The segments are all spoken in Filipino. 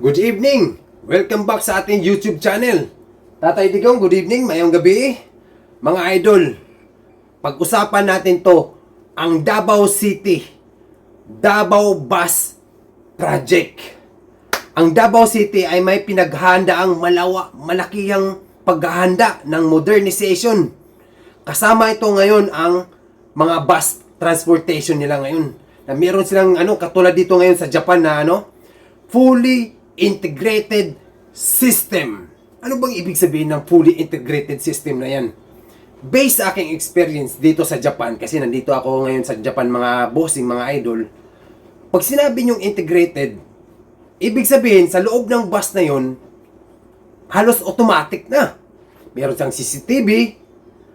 Good evening! Welcome back sa ating YouTube channel. Tatay Digong, good evening, mayong gabi. Mga idol, pag-usapan natin to, ang Davao City, Davao Bus Project. Ang Davao City ay may pinaghahandaang malawa, malakihang paghahanda ng modernization. Kasama ito ngayon ang mga bus transportation nila ngayon. Na meron silang ano katulad dito ngayon sa Japan na ano fully integrated system. Ano bang ibig sabihin ng fully integrated system na yan? Based sa aking experience dito sa Japan, kasi nandito ako ngayon sa Japan mga bossing, mga idol, pag sinabi nyong integrated, ibig sabihin sa loob ng bus na yon halos automatic na. Meron siyang CCTV,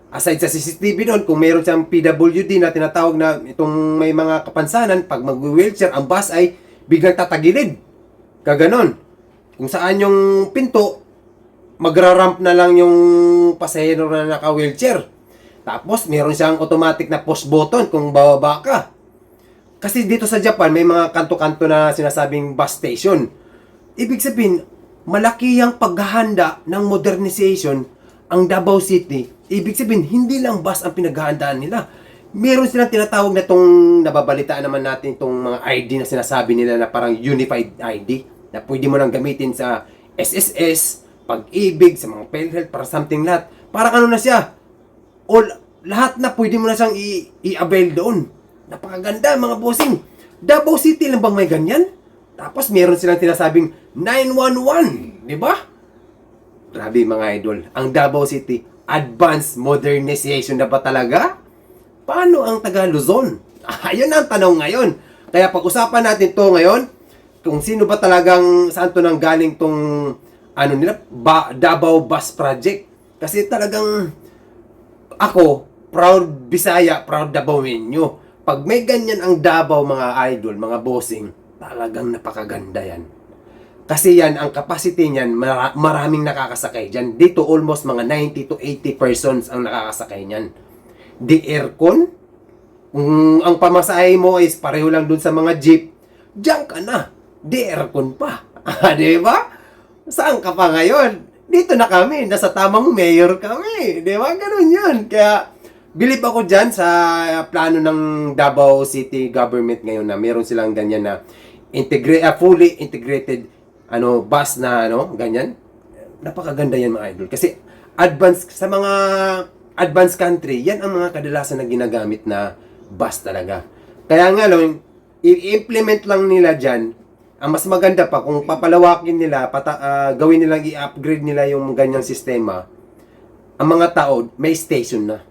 aside sa CCTV doon, kung meron siyang PWD na tinatawag na itong may mga kapansanan, pag mag-wheelchair, ang bus ay biglang tatagilid. Kaganon. Kung saan yung pinto, magra-ramp na lang yung pasahero na naka-wheelchair. Tapos, meron siyang automatic na push button kung bababa ka. Kasi dito sa Japan, may mga kanto-kanto na sinasabing bus station. Ibig sabihin, malaki ang paghahanda ng modernization ang Davao City. Ibig sabihin, hindi lang bus ang pinaghahandaan nila. Meron silang tinatawag na itong nababalitaan naman natin itong mga ID na sinasabi nila na parang unified ID na pwede mo nang gamitin sa SSS, pag-ibig, sa mga PhilHealth, para something lahat. Parang ano na siya, all, lahat na pwede mo na siyang i-avail doon. Napakaganda mga bossing. Davao City lang bang may ganyan? Tapos meron silang tinasabing 911, di ba? Grabe mga idol. Ang Davao City, advanced modernization na ba talaga? Paano ang taga Luzon? Ayun ang tanong ngayon. Kaya pag-usapan natin to ngayon, kung sino ba talagang saan to nang galing tong ano nila, ba, Davao Bus Project. Kasi talagang ako, proud Bisaya, proud Davaoenyo. Pag may ganyan ang Davao mga idol, mga bossing, talagang napakaganda yan. Kasi yan, ang capacity niyan, mara- maraming nakakasakay dyan. Dito, almost mga 90 to 80 persons ang nakakasakay niyan. Di aircon, kung ang pamasahe mo is pareho lang dun sa mga jeep, diyan ka na. Di aircon pa. Di ba? Saan ka pa ngayon? Dito na kami, nasa tamang mayor kami. Di ba? Ganun yun. Kaya, believe ako dyan sa plano ng Davao City government ngayon na meron silang ganyan na integra- ah, fully integrated ano bus na ano ganyan napakaganda yan mga idol kasi advanced sa mga advanced country yan ang mga kadalasan na ginagamit na bus talaga kaya nga lang i-implement lang nila dyan ang mas maganda pa kung papalawakin nila pata, ah, gawin nilang i-upgrade nila yung ganyang sistema ang mga tao may station na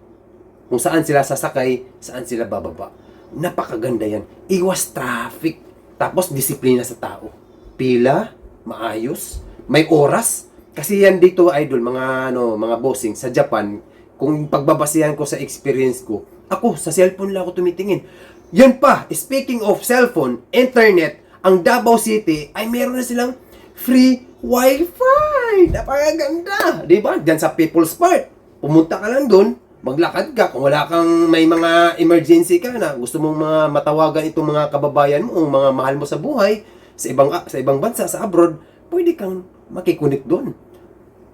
kung saan sila sasakay, saan sila bababa. Napakaganda yan. Iwas traffic. Tapos disiplina sa tao. Pila, maayos, may oras. Kasi yan dito idol, mga ano, mga bossing sa Japan, kung pagbabasihan ko sa experience ko, ako sa cellphone lang ako tumitingin. Yan pa, speaking of cellphone, internet, ang Davao City ay meron na silang free wifi. Napakaganda. Di ba? Diyan sa People's Park. Pumunta ka lang doon, maglakad ka. Kung wala kang may mga emergency ka na gusto mong mga matawagan itong mga kababayan mo, o mga mahal mo sa buhay, sa ibang sa ibang bansa, sa abroad, pwede kang makikunik doon.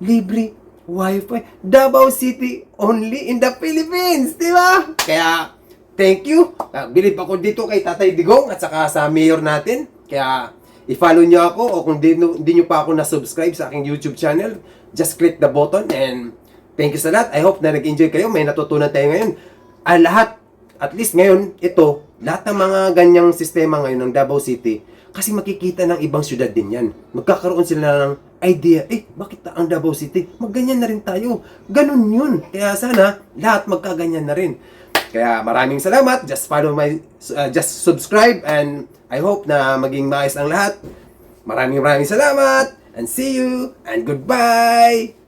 Libre wifi. Davao City only in the Philippines, di ba? Kaya thank you. Uh, believe ako dito kay Tatay Digong at saka sa mayor natin. Kaya i-follow niyo ako o kung di, di niyo pa ako na-subscribe sa aking YouTube channel, just click the button and thank you sa lahat. I hope na nag-enjoy kayo. May natutunan tayo ngayon. Ah, lahat, at least ngayon, ito, lahat ng mga ganyang sistema ngayon ng Davao City, kasi makikita ng ibang syudad din yan. Magkakaroon sila ng idea, eh, bakit ang Davao City? Magganyan na rin tayo. Ganun yun. Kaya sana, lahat magkaganyan na rin. Kaya maraming salamat. Just follow my, uh, just subscribe and I hope na maging maayos ang lahat. Maraming maraming salamat and see you and goodbye!